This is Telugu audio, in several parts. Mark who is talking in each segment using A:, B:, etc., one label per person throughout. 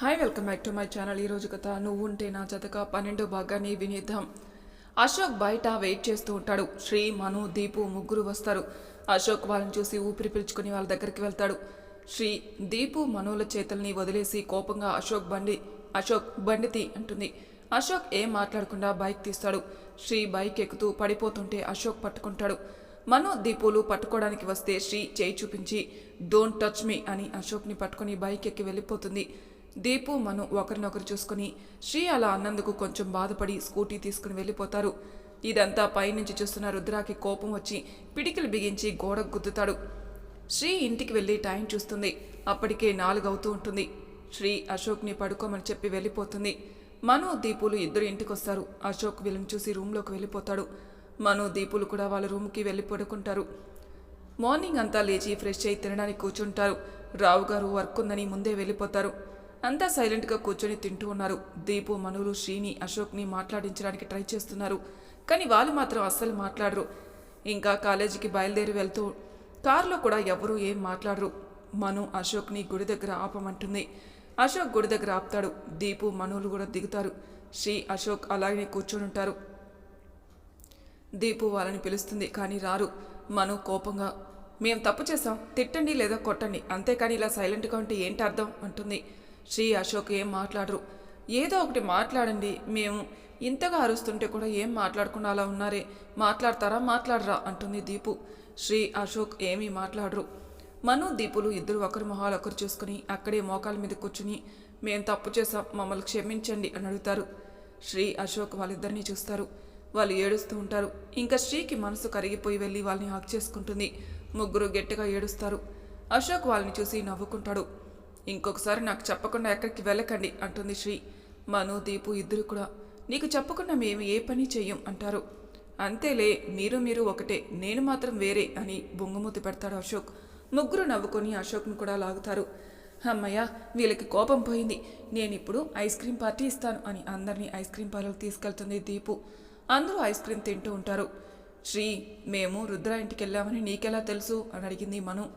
A: Hi welcome back to my channel ఈరోజు కథ నువ్వు ఉంటే నా జతక పన్నెండో భాగాన్ని వినేద్దాం. అశోక్ బయట వెయిట్ చేస్తూ ఉంటాడు. శ్రీ మను దీపు ముగ్గురు వస్తారు. అశోక్ వాళ్ళని చూసి ఊపిరి పీల్చుకుని వాళ్ళ దగ్గరికి వెళ్తాడు. శ్రీ దీపు మనుల చేతుల్ని వదిలేసి కోపంగా అశోక్ బండి అశోక్ బండితి అంటుంది. అశోక్ ఏం మాట్లాడకుండా బైక్ తీస్తాడు. శ్రీ బైక్ ఎక్కుతూ పడిపోతుంటే అశోక్ పట్టుకుంటాడు. మను దీపులు పట్టుకోవడానికి వస్తే శ్రీ చేయి చూపించి డోంట్ టచ్ మీ అని అశోక్ని పట్టుకొని బైక్ ఎక్కి వెళ్ళిపోతుంది. దీపు మను ఒకరినొకరు చూసుకుని శ్రీ అలా అన్నందుకు కొంచెం బాధపడి స్కూటీ తీసుకుని వెళ్ళిపోతారు. ఇదంతా పైనుంచి చూస్తున్న రుద్రాకి కోపం వచ్చి పిడికిలు బిగించి గోడకు గుద్దుతాడు. శ్రీ ఇంటికి వెళ్ళి టైం చూస్తుంది. అప్పటికే నాలుగు అవుతూ ఉంటుంది. శ్రీ అశోక్ని పడుకోమని చెప్పి వెళ్ళిపోతుంది. మను దీపులు ఇద్దరు ఇంటికి వస్తారు అశోక్ వీళ్ళని చూసి రూమ్లోకి వెళ్ళిపోతాడు. మను దీపులు కూడా వాళ్ళ రూమ్కి వెళ్ళి పడుకుంటారు. మార్నింగ్ అంతా లేచి ఫ్రెష్ అయి తినడానికి కూర్చుంటారు. రావు గారు వర్క్ ఉందని ముందే వెళ్ళిపోతారు. అంతా సైలెంట్గా కూర్చొని తింటూ ఉన్నారు. దీపు మనులు శ్రీని అశోక్ని మాట్లాడించడానికి ట్రై చేస్తున్నారు. కానీ వాళ్ళు మాత్రం అస్సలు మాట్లాడరు. ఇంకా కాలేజీకి బయలుదేరి వెళ్తూ కారులో కూడా ఎవరూ ఏం మాట్లాడరు. మను అశోక్ని గుడి దగ్గర ఆపమంటుంది. అశోక్ గుడి దగ్గర ఆపుతాడు. దీపు మనులు కూడా దిగుతారు. శ్రీ అశోక్ అలాగే కూర్చొని ఉంటారు దీపు వాళ్ళని పిలుస్తుంది కానీ రారు. మను కోపంగా మేం తప్పు చేసాం తిట్టండి లేదా కొట్టండి అంతేకాని ఇలా సైలెంట్గా ఉంటే ఏంటి అర్థం? అంటుంది. శ్రీ అశోక్ ఏం మాట్లాడరు. ఏదో ఒకటి మాట్లాడండి మేము ఇంతగా అరుస్తుంటే కూడా ఏం మాట్లాడకుండా అలా ఉన్నారే? మాట్లాడతారా మాట్లాడరా? అంటుంది దీపు. శ్రీ అశోక్ ఏమీ మాట్లాడరు. మను దీపులు ఇద్దరు ఒకరి మొహాలు ఒకరు చూసుకుని అక్కడే మోకాల మీద కూర్చుని మేం తప్పు చేసాం మమ్మల్ని క్షమించండి అని అడుగుతారు. శ్రీ అశోక్ వాళ్ళిద్దరినీ చూస్తారు. వాళ్ళు ఏడుస్తూ ఉంటారు. ఇంకా శ్రీకి మనసు కరిగిపోయి వెళ్ళి వాళ్ళని హక్ చేసుకుంటుంది. ముగ్గురు గట్టిగా ఏడుస్తారు. అశోక్ వాళ్ళని చూసి నవ్వుకుంటాడు. ఇంకొకసారి నాకు చెప్పకుండా ఎక్కడికి వెళ్ళకండి అంటుంది శ్రీ. మను దీపు ఇద్దరు కూడా. నీకు చెప్పకుండా మేము ఏ పని చెయ్యం అంటారు. అంతేలే మీరు మీరు ఒకటే నేను మాత్రం వేరే అని బొంగుమూతి పెడతాడు అశోక్. ముగ్గురు నవ్వుకొని అశోక్ను కూడా లాగుతారు. అమ్మయ్య వీళ్ళకి కోపం పోయింది. నేను ఇప్పుడు ఐస్ క్రీమ్ పార్టీ ఇస్తాను అని అందరినీ ఐస్ క్రీమ్ పార్లర్ తీసుకెళ్తుంది దీపు. అందరూ ఐస్ క్రీమ్ తింటూ ఉంటారు. శ్రీ మేము రుద్ర ఇంటికి వెళ్ళామని నీకెలా తెలుసు? అని అడిగింది మను.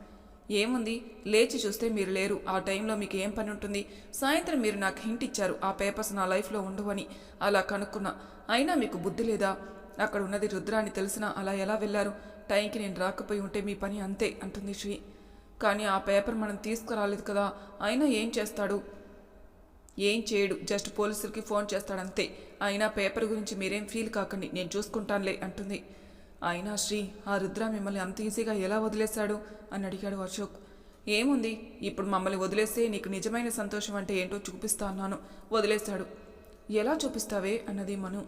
A: ఏముంది? లేచి చూస్తే మీరు లేరు. ఆ టైంలో మీకు ఏం పని ఉంటుంది? సాయంత్రం మీరు నాకు హింట్ ఇచ్చారు. ఆ పేపర్స్ నా లైఫ్లో ఉండవని అలా కనుక్కున్నా. అయినా మీకు బుద్ధి లేదా? అక్కడ ఉన్నది రుద్ర అని తెలిసినా అలా ఎలా వెళ్ళారు? టైంకి నేను రాకపోయి ఉంటే మీ పని అంతే అంటుంది శ్రీ. కానీ ఆ పేపర్ మనం తీసుకురాలేదు కదా. అయినా ఏం చేస్తాడు? ఏం చేయడు జస్ట్ పోలీసులకి ఫోన్ చేస్తాడంతే. అయినా పేపర్ గురించి మీరేం ఫీల్ కాకండి నేను చూసుకుంటానులే అంటుంది. అయినా శ్రీ ఆ రుద్ర మిమ్మల్ని అంత ఈజీగా ఎలా వదిలేశాడు? అని అడిగాడు అశోక్. ఏముంది? ఇప్పుడు మమ్మల్ని వదిలేస్తే నీకు నిజమైన సంతోషం అంటే ఏంటో చూపిస్తా అన్నాను. వదిలేశాడు. ఎలా చూపిస్తావే? అన్నది మను.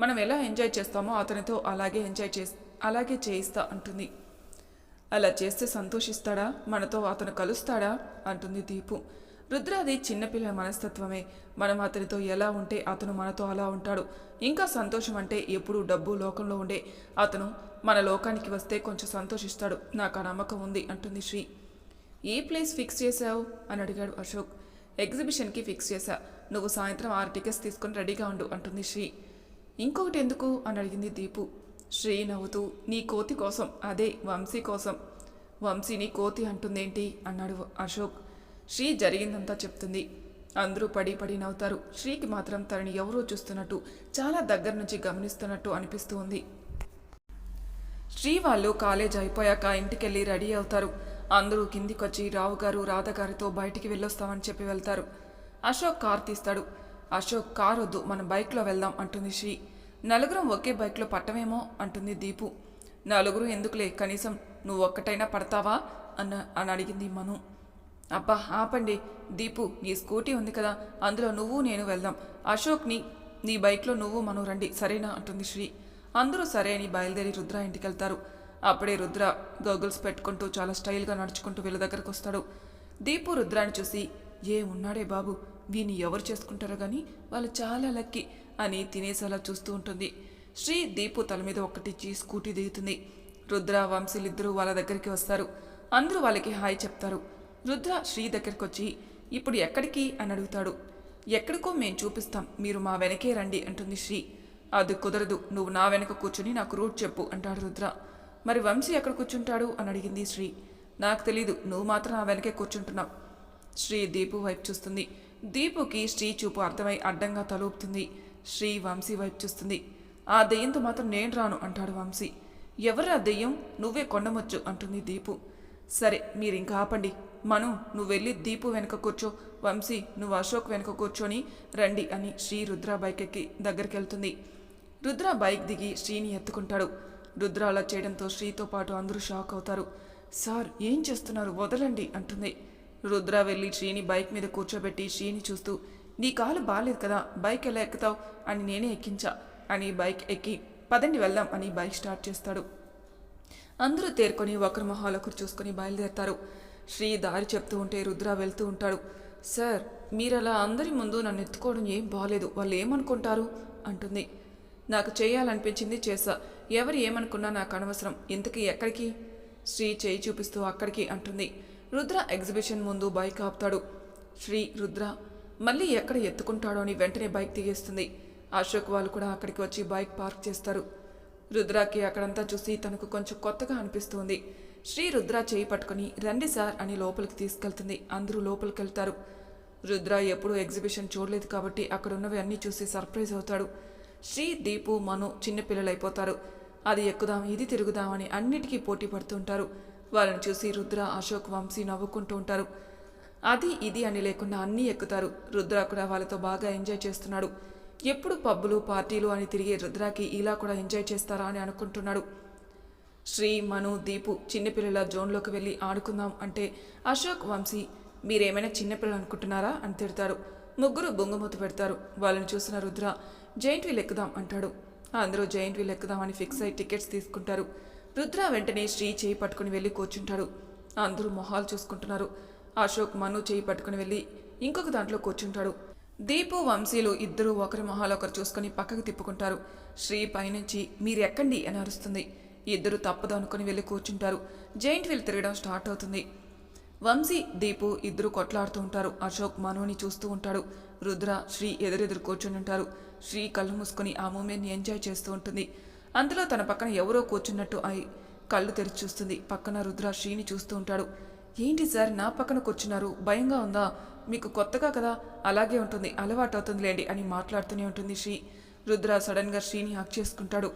A: మనం ఎలా ఎంజాయ్ చేస్తామో అతనితో అలాగే ఎంజాయ్ చేసి అలాగే చేయిస్తా అంటుంది. అలా చేస్తే సంతోషిస్తాడా? మనతో అతను కలుస్తాడా? అంటుంది దీపు. రుద్రాది చిన్నపిల్ల మనస్తత్వమే. మనం అతనితో ఎలా ఉంటే అతను మనతో అలా ఉంటాడు. ఇంకా సంతోషం అంటే ఎప్పుడు డబ్బు లోకంలో ఉండే. అతను మన లోకానికి వస్తే కొంచెం సంతోషిస్తాడు. నాకు ఆ నమ్మకం ఉంది అంటుంది శ్రీ. ఏ ప్లేస్ ఫిక్స్ చేశావు? అని అడిగాడు అశోక్. ఎగ్జిబిషన్కి ఫిక్స్ చేశా. నువ్వు సాయంత్రం ఆరు టికెట్స్ తీసుకొని రెడీగా ఉండు అంటుంది శ్రీ. ఇంకొకటి ఎందుకు? అని అడిగింది దీపు. శ్రీ నవ్వుతూ నీ కోతి కోసం. అదే వంశీ కోసం. వంశీని కోతి అంటుందేంటి? అన్నాడు అశోక్. శ్రీ జరిగిందంతా చెప్తుంది. అందరూ పడి పడి నవ్వుతారు. శ్రీకి మాత్రం తనని ఎవరో చూస్తున్నట్టు చాలా దగ్గర నుంచి గమనిస్తున్నట్టు అనిపిస్తూ ఉంది శ్రీ వాళ్ళు కాలేజ్ అయిపోయాక ఇంటికెళ్ళి రెడీ అవుతారు. అందరూ కిందికొచ్చి రావు గారు రాధ గారితో బయటికి వెళ్ళొస్తామని చెప్పి వెళ్తారు. అశోక్ కార్ తీస్తాడు. అశోక్ కార్ వద్దు మనం బైక్లో వెళ్దాం అంటుంది శ్రీ. నలుగురం ఒకే బైక్లో పట్టమేమో అంటుంది దీపు. నలుగురు ఎందుకులే కనీసం నువ్వు ఒక్కటైనా పడతావా? అన్న అని అడిగింది మను. అబ్బా ఆపండి. దీపు నీ స్కూటీ ఉంది కదా అందులో నువ్వు నేను వెళ్దాం. అశోక్ని నీ బైక్లో నువ్వు మనం రండి. సరేనా? అంటుంది శ్రీ. అందరూ సరే అని బయలుదేరి రుద్ర ఇంటికి వెళ్తారు అప్పుడే రుద్ర గగుల్స్ పెట్టుకుంటూ చాలా స్టైల్గా నడుచుకుంటూ వీళ్ళ దగ్గరకు వస్తాడు. దీపు రుద్రాని చూసి ఏ ఉన్నాడే బాబు? వీని ఎవరు చేసుకుంటారో కానీ వాళ్ళు చాలా లక్కీ అని తినేసేలా చూస్తూ ఉంటుంది. శ్రీ దీపు తల మీద ఒక్కటిచ్చి స్కూటీ దిగుతుంది. రుద్ర వంశీలిద్దరూ వాళ్ళ దగ్గరికి వస్తారు. అందరూ వాళ్ళకి హాయ్ చెప్తారు. రుద్ర శ్రీ దగ్గరికి వచ్చి ఇప్పుడు ఎక్కడికి? అని అడుగుతాడు. ఎక్కడికో మేం చూపిస్తాం. మీరు మా వెనకే రండి అంటుంది శ్రీ. అది కుదరదు. నువ్వు నా వెనక కూర్చుని నాకు రూట్ చెప్పు అంటాడు రుద్ర. మరి వంశీ ఎక్కడ కూర్చుంటాడు? అని అడిగింది శ్రీ. నాకు తెలీదు. నువ్వు మాత్రం నా వెనకే కూర్చుంటున్నావు. శ్రీ దీపు వైపు చూస్తుంది. దీపుకి శ్రీ చూపు అర్థమై అడ్డంగా తలూపుతుంది. శ్రీ వంశీ వైపు చూస్తుంది. ఆ దెయ్యంతో మాత్రం నేను రాను అంటాడు వంశీ. ఎవరు ఆ దెయ్యం? నువ్వే కొండమొచ్చు అంటుంది దీపు. సరే మీరు ఇంకా ఆపండి. మను నువ్వు వెళ్ళి దీపు వెనుక కూర్చో. వంశీ నువ్వు అశోక్ వెనక కూర్చొని రండి అని శ్రీ రుద్ర బైక్ ఎక్కి దగ్గరికి వెళ్తుంది రుద్ర బైక్ దిగి శ్రీని ఎత్తుకుంటాడు. రుద్ర అలా చేయడంతో శ్రీతో పాటు అందరూ షాక్ అవుతారు. సార్ ఏం చేస్తున్నారు? వదలండి అంటుంది. రుద్ర వెళ్ళి శ్రీని బైక్ మీద కూర్చోబెట్టి శ్రీని చూస్తూ నీ కాలు బాలేదు కదా బైక్ ఎలా ఎక్కుతావు? అని నేనే ఎక్కించా అని బైక్ ఎక్కి పదండి వెళ్దాం అని బైక్ స్టార్ట్ చేస్తాడు. అందరూ తేరుకొని ఒకరి మొహాలు ఒకరు చూసుకొని బయలుదేరతారు. శ్రీ దారి చెప్తూ ఉంటే రుద్ర వెళ్తూ ఉంటాడు. సార్ మీరు అలా అందరి ముందు నన్ను ఎత్తుకోవడం ఏం బాగలేదు వాళ్ళు ఏమనుకుంటారు? అంటుంది. నాకు చేయాలనిపించింది చేసా ఎవరు ఏమనుకున్నా నాకు అనవసరం. ఇంతకీ ఎక్కడికి? శ్రీ చేయి చూపిస్తూ అక్కడికి అంటుంది. రుద్ర ఎగ్జిబిషన్ ముందు బైక్ ఆపుతాడు. శ్రీ రుద్ర మళ్ళీ ఎక్కడ ఎత్తుకుంటాడో అని వెంటనే బైక్ దిగేస్తుంది అశోక్ వాళ్ళు కూడా అక్కడికి వచ్చి బైక్ పార్క్ చేస్తారు. రుద్రాకి అక్కడంతా చూసి తనకు కొంచెం కొత్తగా అనిపిస్తుంది. శ్రీ రుద్ర చేయి పట్టుకుని రండి సార్ అని లోపలికి తీసుకెళ్తుంది. అందరూ లోపలికి వెళ్తారు రుద్ర ఎప్పుడూ ఎగ్జిబిషన్ చూడలేదు కాబట్టి అక్కడ ఉన్నవి అన్నీ చూసి సర్ప్రైజ్ అవుతాడు. శ్రీ దీపు మను చిన్నపిల్లలైపోతారు అది ఎక్కుదాం ఇది తిరుగుదామని అన్నిటికీ పోటీ పడుతుంటారు వాళ్ళని చూసి రుద్ర అశోక్ వంశీ నవ్వుకుంటూ ఉంటారు. అది ఇది అని లేకుండా అన్నీ ఎక్కుతారు. రుద్ర కూడా వాళ్ళతో బాగా ఎంజాయ్ చేస్తున్నాడు. ఎప్పుడు పబ్బులు పార్టీలు అని తిరిగే రుద్రాకి ఇలా కూడా ఎంజాయ్ చేస్తారా అని అనుకుంటున్నాడు. శ్రీ మను దీపు చిన్నపిల్లల జోన్లోకి వెళ్ళి ఆడుకుందాం అంటే అశోక్ వంశీ మీరేమైనా చిన్నపిల్లలు అనుకుంటున్నారా అని తిడతారు. ముగ్గురు బొంగుమూత పెడతారు. వాళ్ళని చూసిన రుద్ర జైంట్ వీల్ ఎక్కుదాం అంటాడు. అందరూ జైంట్ వీల్ ఎక్కుదామని ఫిక్స్ అయి టికెట్స్ తీసుకుంటారు. రుద్ర వెంటనే శ్రీ చేయి పట్టుకుని వెళ్ళి కూర్చుంటాడు. అందరూ మొహాలు చూసుకుంటున్నారు. అశోక్ మను చేయి పట్టుకుని వెళ్ళి ఇంకొక దాంట్లో కూర్చుంటాడు. దీపు వంశీలు ఇద్దరూ ఒకరి మొహాలు ఒకరు చూసుకుని పక్కకు తిప్పుకుంటారు. శ్రీ పైనుంచి మీరు ఎక్కండి అని అరుస్తుంది. ఇద్దరు తప్పదు అనుకుని వెళ్ళి కూర్చుంటారు. జైంట్ వీల్ తిరగడం స్టార్ట్ అవుతుంది. వంశీ దీపు ఇద్దరు కొట్లాడుతూ ఉంటారు. అశోక్ మనోని చూస్తూ ఉంటాడు. రుద్ర శ్రీ ఎదురెదురు కూర్చుని ఉంటారు. శ్రీ కళ్ళు మూసుకొని ఆ మూమెంట్ని ఎంజాయ్ చేస్తూ ఉంటుంది. అందులో తన పక్కన ఎవరో కూర్చున్నట్టు అయి కళ్ళు తెరిచి చూస్తుంది. పక్కన రుద్ర శ్రీని చూస్తూ ఉంటాడు. ఏంటి సార్ నా పక్కన కూర్చున్నారు? భయంగా ఉందా? మీకు కొత్తగా కదా? అలాగే ఉంటుంది. అలవాటు అవుతుందిలేండి అని మాట్లాడుతూనే ఉంటుంది శ్రీ. రుద్ర సడన్గా శ్రీని హక్ చేసుకుంటాడు.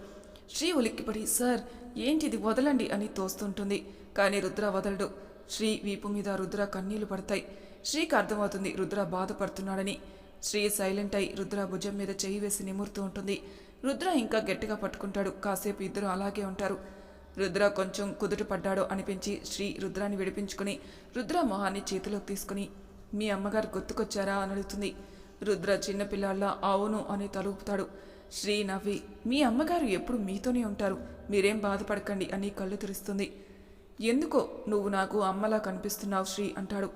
A: శ్రీ ఉలిక్కిపడి సార్ ఏంటిది వదలండి అని తోస్తుంటుంది. కానీ రుద్ర వదలడు. శ్రీ వీపు మీద రుద్ర కన్నీళ్ళు పడతాయి. శ్రీకి అర్థమవుతుంది రుద్ర బాధపడుతున్నాడని. శ్రీ సైలెంట్ అయి రుద్ర భుజం మీద చేయి వేసి నిమురుతూ ఉంటుంది. రుద్ర ఇంకా గట్టిగా పట్టుకుంటాడు. కాసేపు ఇద్దరు అలాగే ఉంటారు. రుద్ర కొంచెం కుదుట పడ్డాడు అనిపించి శ్రీ రుద్రాన్ని విడిపించుకుని రుద్ర మొహాన్ని చేతిలోకి తీసుకుని మీ అమ్మగారు గుర్తుకొచ్చారా? అని అడుగుతుంది. రుద్ర చిన్నపిల్లాళ్ళ అవును అని తలుపుతాడు. శ్రీ నవ్వి మీ అమ్మగారు ఎప్పుడు మీతోనే ఉంటారు. మీరేం బాధపడకండి అని కళ్ళు తెరుస్తుంది. ఎందుకో నువ్వు నాకు అమ్మలా కనిపిస్తున్నావు శ్రీ అంటాడు.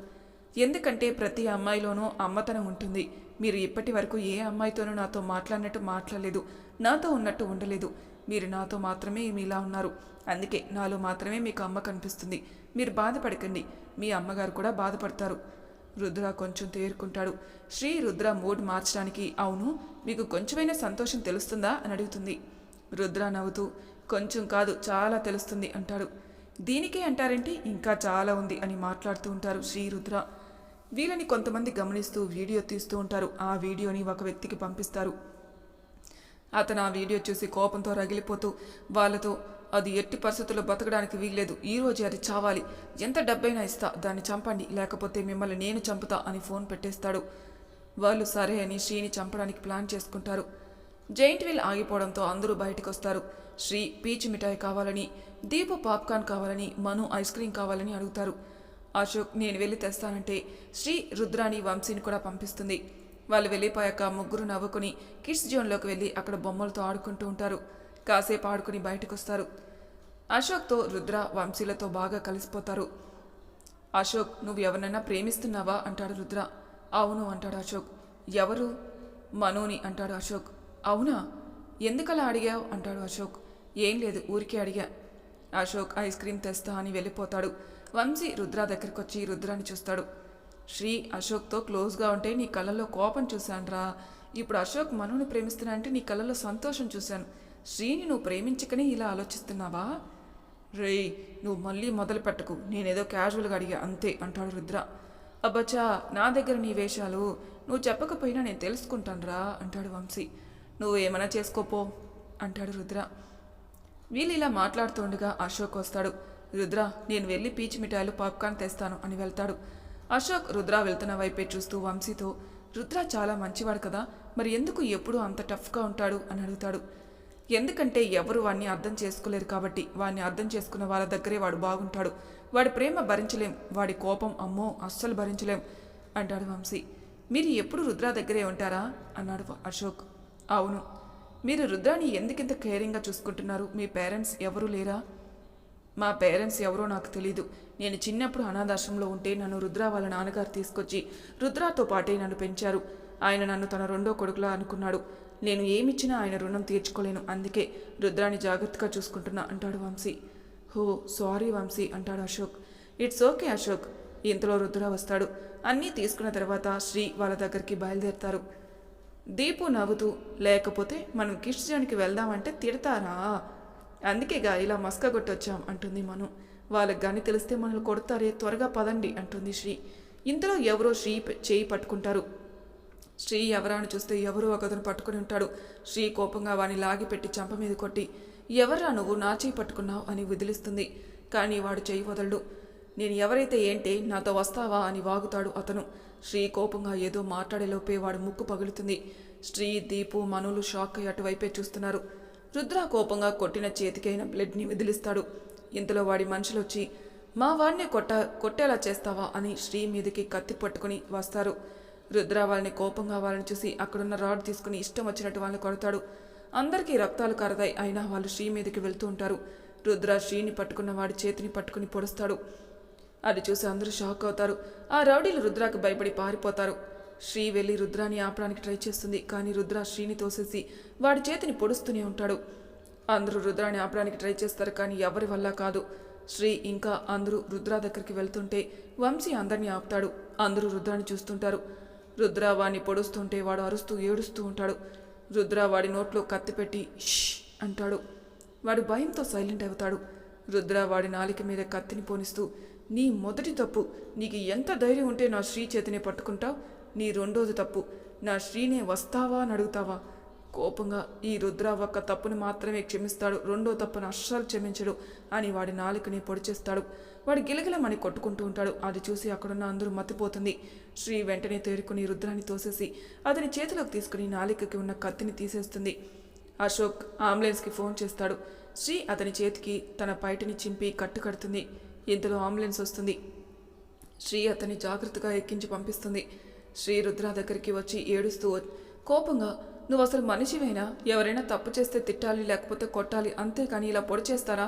A: ఎందుకంటే ప్రతి అమ్మాయిలోనూ అమ్మతనం ఉంటుంది. మీరు ఇప్పటి వరకు ఏ అమ్మాయితోనూ నాతో మాట్లాడినట్టు మాట్లాడలేదు. నాతో ఉన్నట్టు ఉండలేదు. మీరు నాతో మాత్రమే మీలా ఉన్నారు. అందుకే నాలో మాత్రమే మీకు అమ్మ కనిపిస్తుంది. మీరు బాధపడకండి. మీ అమ్మగారు కూడా బాధపడతారు. రుద్ర కొంచెం తేరుకుంటాడు. శ్రీ రుద్ర మూడ్ మార్చడానికి అవును మీకు కొంచెమైనా సంతోషం తెలుస్తుందా? అని అడుగుతుంది. రుద్ర నవ్వుతూ కొంచెం కాదు చాలా తెలుస్తుంది అంటాడు. దీనికే అంటారేంటి? ఇంకా చాలా ఉంది అని మాట్లాడుతూ ఉంటారు శ్రీ రుద్ర. వీళ్ళని కొంతమంది గమనిస్తూ వీడియో తీస్తూ ఉంటారు. ఆ వీడియోని ఒక వ్యక్తికి పంపిస్తారు. అతను ఆ వీడియో చూసి కోపంతో రగిలిపోతూ వాళ్ళతో అది ఎట్టి పరిస్థితుల్లో బతకడానికి వీల్లేదు. ఈ అది చావాలి. ఎంత డబ్బైనా ఇస్తా దాన్ని చంపండి. లేకపోతే మిమ్మల్ని నేను చంపుతా అని ఫోన్ పెట్టేస్తాడు. వాళ్ళు సరే అని శ్రీని చంపడానికి ప్లాన్ చేసుకుంటారు. జైంట్ వీల్ ఆగిపోవడంతో అందరూ బయటకు వస్తారు శ్రీ పీచ్ మిఠాయి కావాలని దీపు పాప్కార్న్ కావాలని మను ఐస్ క్రీమ్ కావాలని అడుగుతారు. అశోక్ నేను వెళ్ళి తెస్తానంటే శ్రీ రుద్రాణి వంశీని కూడా పంపిస్తుంది. వాళ్ళు వెళ్ళిపోయాక ముగ్గురు నవ్వుకుని కిడ్స్ జోన్లోకి వెళ్ళి అక్కడ బొమ్మలతో ఆడుకుంటూ ఉంటారు. కాసేపు ఆడుకుని బయటకు వస్తారు అశోక్తో రుద్ర వంశీలతో బాగా కలిసిపోతారు. అశోక్ నువ్వు ఎవరినైనా ప్రేమిస్తున్నావా? అంటాడు రుద్ర. అవును అంటాడు అశోక్. ఎవరు? మనోని అంటాడు అశోక్. అవునా? ఎందుకలా అడిగావు? అంటాడు అశోక్. ఏం లేదు ఊరికే అడిగా. అశోక్ ఐస్ క్రీమ్ తెస్తా అని వెళ్ళిపోతాడు. వంశీ రుద్ర దగ్గరికి వచ్చి రుద్రాని చూస్తాడు. శ్రీ అశోక్తో క్లోజ్గా ఉంటే నీ కళ్ళల్లో కోపం చూశానురా. ఇప్పుడు అశోక్ మనోని ప్రేమిస్తున్నా అంటే నీ కళ్ళల్లో సంతోషం చూశాను. శ్రీని నువ్వు ప్రేమించకనే ఇలా ఆలోచిస్తున్నావా? రేయ్ నువ్వు మళ్ళీ మొదలు పెట్టకు. నేనేదో క్యాజువల్గా అడిగా. అంతే అంటాడు రుద్ర. అబ్బచ్చా నా దగ్గర నీ వేషాలు. నువ్వు చెప్పకపోయినా నేను తెలుసుకుంటానురా అంటాడు వంశీ. నువ్వు ఏమైనా చేసుకోపో అంటాడు రుద్ర. వీళ్ళు ఇలా మాట్లాడుతుండగా అశోక్ వస్తాడు. రుద్ర నేను వెళ్ళి పీచ్ మిఠాయిలు పాప్కార్న్ తెస్తాను అని వెళ్తాడు. అశోక్ రుద్ర వెళ్తున్న వైపే చూస్తూ వంశీతో రుద్ర చాలా మంచివాడు కదా. మరి ఎందుకు ఎప్పుడూ అంత టఫ్గా ఉంటాడు అని అడుగుతాడు. ఎందుకంటే ఎవరు వాడిని అర్థం చేసుకోలేరు కాబట్టి వాడిని అర్థం చేసుకున్న వాళ్ళ దగ్గరే వాడు బాగుంటాడు. వాడి ప్రేమ భరించలేం వాడి కోపం అమ్మో అస్సలు భరించలేం అంటాడు వంశీ. మీరు ఎప్పుడు రుద్ర దగ్గరే ఉంటారా? అన్నాడు అశోక్. అవును. మీరు రుద్రాని ఎందుకింత కేరింగ్గా చూసుకుంటున్నారు? మీ పేరెంట్స్ ఎవరూ లేరా? మా పేరెంట్స్ ఎవరో నాకు తెలీదు. నేను చిన్నప్పుడు అనాథాశ్రమంలో ఉంటే నన్ను రుద్ర వాళ్ళ నాన్నగారు తీసుకొచ్చి రుద్రాతో పాటే నన్ను పెంచారు. ఆయన నన్ను తన రెండో కొడుకులా అనుకున్నాడు. నేను ఏమిచ్చినా ఆయన రుణం తీర్చుకోలేను అందుకే రుద్రాన్ని జాగ్రత్తగా చూసుకుంటున్నా అంటాడు వంశీ. హో సారీ వంశీ అంటాడు అశోక్. It's okay Ashok. ఇంతలో రుద్ర వస్తాడు. అన్నీ తీసుకున్న తర్వాత శ్రీ వాళ్ళ దగ్గరికి బయలుదేరుతారు. దీపు నవ్వుతూ లేకపోతే మనం కిడ్స్ వెళ్దామంటే తిడతారా? అందుకేగా ఇలా మస్క కొట్టొచ్చాం అంటుంది మను. వాళ్ళకి కానీ తెలిస్తే మనల్ని కొడతారే త్వరగా పదండి అంటుంది శ్రీ. ఇంతలో ఎవరో శ్రీ చేయి పట్టుకుంటారు. శ్రీ ఎవరాని చూస్తే ఎవరో ఒకతను పట్టుకుని ఉంటాడు. శ్రీ కోపంగా వాని లాగి పెట్టి చంప మీద కొట్టి ఎవర్రా నువ్వు? నా చేయి పట్టుకున్నావు అని విదిలిస్తుంది. కానీ వాడు చేయి వదలడు. నేను ఎవరైతే ఏంటి నాతో వస్తావా అని వాగుతాడు అతను. శ్రీ కోపంగా ఏదో మాట్లాడేలోపే వాడు ముక్కు పగులుతుంది. శ్రీ దీపు మనులు షాక్ అయ్యి అటువైపే చూస్తున్నారు. రుద్ర కోపంగా కొట్టిన చేతికైన బ్లడ్ని విదిలిస్తాడు. ఇంతలో వాడి మనుషులు వచ్చి మా వాడిని కొట్ట కొట్టేలా చేస్తావా అని శ్రీ మీదకి కత్తి పట్టుకుని వస్తారు. రుద్ర వాళ్ళని కోపంగా వాళ్ళని చూసి అక్కడున్న రాడ్ తీసుకుని ఇష్టం వచ్చినట్టు వాళ్ళని కొడతాడు. అందరికీ రక్తాలు కారతాయి. అయినా వాళ్ళు శ్రీ మీదకి వెళ్తూ ఉంటారు. రుద్ర శ్రీని పట్టుకున్న వాడి చేతిని పట్టుకుని పొడుస్తాడు. అది చూసి అందరూ షాక్ అవుతారు. ఆ రౌడీలు రుద్రాకు భయపడి పారిపోతారు. శ్రీ వెళ్ళి రుద్రాని ఆపడానికి ట్రై చేస్తుంది. కానీ రుద్ర శ్రీని తోసేసి వాడి చేతిని పొడుస్తూనే ఉంటాడు. అందరూ రుద్రాని ఆపడానికి ట్రై చేస్తారు. కానీ ఎవరి వల్ల కాదు. శ్రీ ఇంకా అందరూ రుద్ర దగ్గరికి వెళ్తుంటే వంశీ అందరినీ ఆపుతాడు. అందరూ రుద్రాని చూస్తుంటారు. రుద్ర పొడుస్తుంటే వాడు అరుస్తూ ఏడుస్తూ ఉంటాడు. రుద్ర వాడి నోట్లో కత్తి పెట్టి ష్ అంటాడు. వాడు భయంతో సైలెంట్ అవుతాడు. రుద్ర వాడి నాలిక మీద కత్తిని పోనిస్తూ నీ మొదటి తప్పు. నీకు ఎంత ధైర్యం ఉంటే నా శ్రీ చేతిని పట్టుకుంటావు. నీ రెండోది తప్పు. నా శ్రీనే వస్తావా అని అడుగుతావా? కోపంగా ఈ రుద్ర ఒక్క తప్పుని మాత్రమే క్షమిస్తాడు రెండో తప్పును అస్సలు క్షమించడు అని వాడి నాలుకని పొడిచేస్తాడు వాడు గిలగిలమని కొట్టుకుంటూ ఉంటాడు. అది చూసి అక్కడున్న అందరూ మతిపోతుంది. శ్రీ వెంటనే తేరుకుని రుద్రాన్ని తోసేసి అతని చేతిలోకి తీసుకుని నాలికకి ఉన్న కత్తిని తీసేస్తుంది. అశోక్ అంబులెన్స్కి ఫోన్ చేస్తాడు. శ్రీ అతని చేతికి తన పైటిని చింపి కట్టు కడుతుంది. ఇంతలో అంబులెన్స్ వస్తుంది. శ్రీ అతన్ని జాగ్రత్తగా ఎక్కించి పంపిస్తుంది. శ్రీ రుద్ర దగ్గరికి వచ్చి ఏడుస్తూ కోపంగా నువ్వు అసలు మనిషివేనా? ఎవరైనా తప్పు చేస్తే తిట్టాలి లేకపోతే కొట్టాలి అంతేకాని ఇలా పొడి చేస్తారా?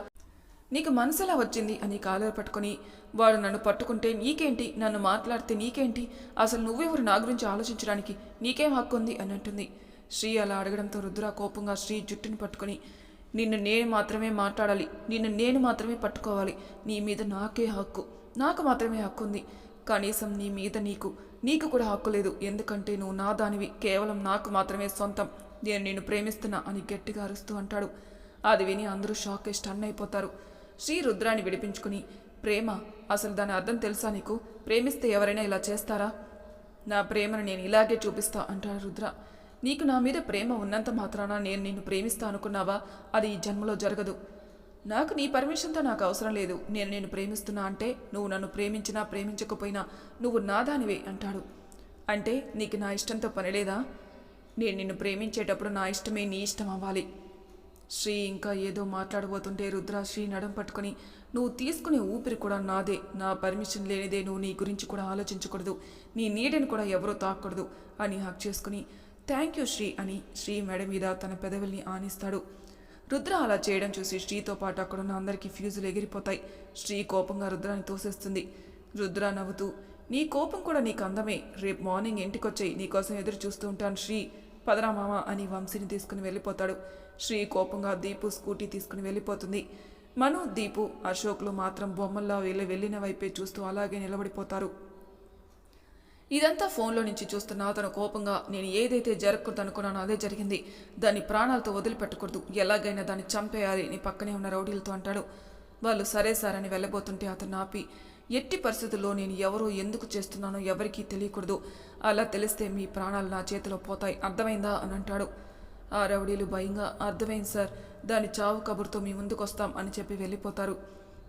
A: నీకు మనసులా వచ్చింది అని కాలర్ పట్టుకొని వాడు నన్ను పట్టుకుంటే నీకేంటి? నన్ను మాట్లాడితే నీకేంటి? అసలు నువ్వెవరు నా గురించి ఆలోచించడానికి? నీకేం హక్కు ఉంది అని అంటుంది. శ్రీ అలా అడగడంతో రుద్ర కోపంగా శ్రీ జుట్టుని పట్టుకొని నిన్ను నేను మాత్రమే మాట్లాడాలి నిన్ను నేను మాత్రమే పట్టుకోవాలి నీ మీద నాకే హక్కు. నాకు మాత్రమే హక్కు ఉంది కనీసం నీ మీద నీకు నీకు కూడా హక్కు లేదు. ఎందుకంటే నువ్వు నా దానివి. కేవలం నాకు మాత్రమే సొంతం. నేను నిన్ను ప్రేమిస్తున్నా అని గట్టిగా అరుస్తూ అంటాడు. అది విని అందరూ షాక్ స్టన్ అయిపోతారు. శ్రీ రుద్రాన్ని విడిపించుకుని ప్రేమ అసలు దాని అర్థం తెలుసా నీకు? ప్రేమిస్తే ఎవరైనా ఇలా చేస్తారా? నా ప్రేమను నేను ఇలాగే చూపిస్తా అంటాడు రుద్ర. నీకు నా మీద ప్రేమ ఉన్నంత మాత్రాన నేను నిన్ను ప్రేమిస్తా అనుకున్నావా? అది ఈ జన్మలో జరగదు. నాకు నీ పర్మిషన్తో నాకు అవసరం లేదు. నేను నేను ప్రేమిస్తున్నా అంటే నువ్వు నన్ను ప్రేమించినా ప్రేమించకపోయినా నువ్వు నాదానివే అంటాడు. అంటే నీకు నా ఇష్టంతో పని లేదా? నేను నిన్ను ప్రేమించేటప్పుడు నా ఇష్టమే నీ ఇష్టం అవ్వాలి. శ్రీ ఇంకా ఏదో మాట్లాడబోతుంటే రుద్ర శ్రీ నడం పట్టుకుని నువ్వు తీసుకునే ఊపిరి కూడా నాదే. నా పర్మిషన్ లేనిదే నువ్వు నీ గురించి కూడా ఆలోచించకూడదు. నీ నీడని కూడా ఎవరో తాకూడదు అని హక్ చేసుకుని థ్యాంక్ యూ శ్రీ అని శ్రీ మెడ మీద తన పెదవుల్ని ఆనిస్తాడు. రుద్ర అలా చేయడం చూసి శ్రీతో పాటు అక్కడున్న అందరికీ ఫ్యూజులు ఎగిరిపోతాయి. శ్రీ కోపంగా రుద్రాన్ని తోసేస్తుంది. రుద్ర నవ్వుతూ నీ కోపం కూడా నీకు అందమే. రేపు మార్నింగ్ ఇంటికొచ్చాయి. నీకోసం ఎదురు చూస్తూ ఉంటాను శ్రీ. పదరా మామ అని వంశీని తీసుకుని వెళ్ళిపోతాడు. శ్రీ కోపంగా దీపు స్కూటీ తీసుకుని వెళ్ళిపోతుంది. మను దీపు అశోక్లు మాత్రం బొమ్మల్లా వెళ్ళి వెళ్ళిన వైపే చూస్తూ అలాగే నిలబడిపోతారు. ఇదంతా ఫోన్లో నుంచి చూస్తున్న అతను కోపంగా నేను ఏదైతే జరగకూడదు అనుకున్నానో అదే జరిగింది. దాన్ని ప్రాణాలతో వదిలిపెట్టకూడదు. ఎలాగైనా దాన్ని చంపేయాలి. నీ పక్కనే ఉన్న రౌడీలతో అంటాడు. వాళ్ళు సరే సార్ అని వెళ్ళబోతుంటే అతను ఆపి ఎట్టి పరిస్థితుల్లో నేను ఎవరో ఎందుకు చేస్తున్నానో ఎవరికీ తెలియకూడదు. అలా తెలిస్తే మీ ప్రాణాలు నా చేతిలో పోతాయి. అర్థమైందా? అని అంటాడు. ఆ రౌడీలు భయంగా అర్థమైంది సార్. దాని చావు కబుర్తో మీ ముందుకు వస్తాం అని చెప్పి వెళ్ళిపోతారు.